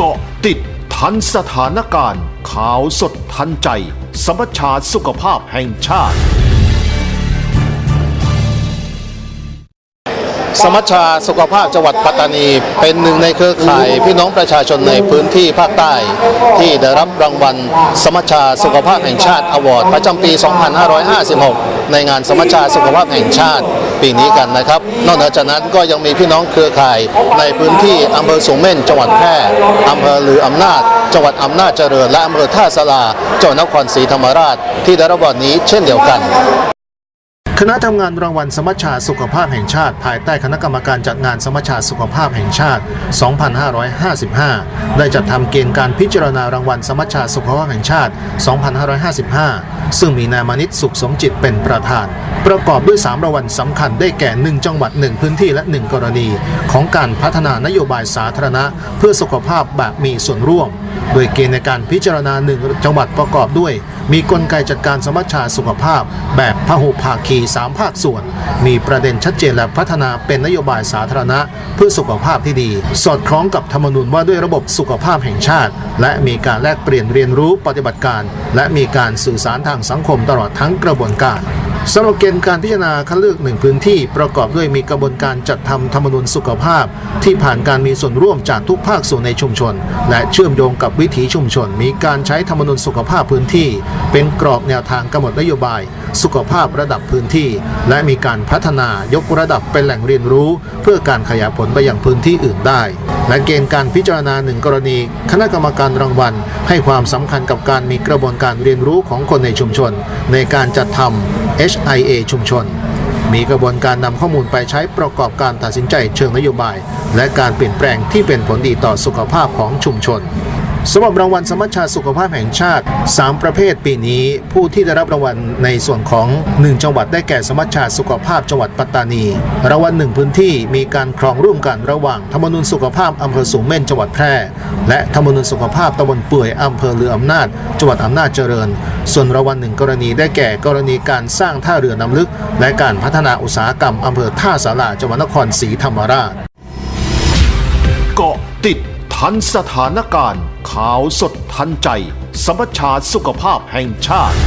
เกาะติดทันสถานการณ์ ข่าวสดทันใจ สมัชชาสุขภาพแห่งชาติ สมัชชาสุขภาพจังหวัดปัตตานี เป็นหนึ่งในเครือข่ายพี่น้องประชาชนในพื้นที่ภาคใต้ ที่ได้รับรางวัลสมัชชาสุขภาพแห่งชาติอวอร์ดประจำปี 2556 ในงานสมัชชาสุขภาพแห่งชาติปีนี้กันนะครับ นอกนจากนั้นก็ยังมีพี่น้องเครือข่ายในพื้นที่อำเภอสูงเม่นจังหวัดแพร่อำเภอหรืออำนาจ จังหวัดอำนาจเจริญและอำเภอท่าสลาจังหวัดนครศรีธรรมราช ที่ได้รับวัลนี้เช่นเดียวกัน คณะทำงานรางวัลสมัชชาสุขภาพแห่งชาติ ภายใต้คณะกรรมการจัดงานสมัชชาสุขภาพแห่งชาติ 2555 ได้จัดทำเกณฑ์การพิจารณารางวัลสมัชชาสุขภาพแห่งชาติ 2555 ซึ่งมีนายมานิตสุขสมจิตเป็นประธาน ประกอบด้วย 3รางวัลสำคัญได้แก่ 1 จังหวัด 1 พื้นที่และ 1 กรณี ของการพัฒนานโยบายสาธารณะ เพื่อสุขภาพแบบมีส่วนร่วม โดยเกณฑ์ในการพิจารณาหนึ่งจังหวัดประกอบด้วย มีกลไกจัดการสมัชชาสุขภาพ แบบพหุภาคีสามภาคส่วน มีประเด็นชัดเจนและพัฒนาเป็นนโยบายสาธารณะ เพื่อสุขภาพที่ดี สอดคล้องกับธรรมนูญว่าด้วยระบบสุขภาพแห่งชาติ และมีการแลกเปลี่ยนเรียนรู้ปฏิบัติการ และมีการสื่อสารทางสังคมตลอดทั้งกระบวนการ สำหรับเกณฑ์การพิจารณาคัดเลือกหนึ่งพื้นที่ประกอบด้วยมีกระบวนการจัดทำธรรมนูญสุขภาพ ที่ผ่านการมีส่วนร่วมจากทุกภาคส่วนในชุมชน และเชื่อมโยงกับวิถีชุมชน มีการใช้ธรรมนูญสุขภาพพื้นที่ เป็นกรอบแนวทางกำหนดนโยบาย สุขภาพระดับพื้นที่ และมีการพัฒนายกระดับเป็นแหล่งเรียนรู้ เพื่อการขยายผลไปยังพื้นที่อื่นได้ และเกณฑ์การพิจารณาหนึ่งกรณี คณะกรรมการรางวัล ให้ความสำคัญกับการมีกระบวนการเรียนรู้ของคนในชุมชน ในการจัดทำ HIA ชุมชน มีกระบวนการนำข้อมูลไปใช้ประกอบการตัดสินใจเชิงนโยบาย และการเปลี่ยนแปลงที่เป็นผลดีต่อสุขภาพของชุมชน สำหรับรางวัลสมัชชาสุขภาพแห่งชาติ 3 ประเภทปีนี้ ผู้ที่ได้รับรางวัลในส่วนของ 1 จังหวัดได้แก่สมัชชาสุขภาพจังหวัดปัตตานีรางวัลหนึ่งพื้นที่มีการครองร่วมกันระหว่างธรรมนูญสุขภาพอำเภอสูงเม่นจังหวัดแพร่ และธรรมนูญสุขภาพตำบลเปื่อยอำเภอเรืออำนาจ จังหวัดอำนาจเจริญ ส่วนรางวัลหนึ่งกรณีได้แก่กรณีการสร้างท่าเรือน้ำลึก และการพัฒนาอุตสาหกรรมอำเภอท่าสาราจังหวัดนครศรีธรรมราชเกาะติด ทันสถานการณ์ ข่าวสดทันใจ สมัชชาสุขภาพแห่งชาติ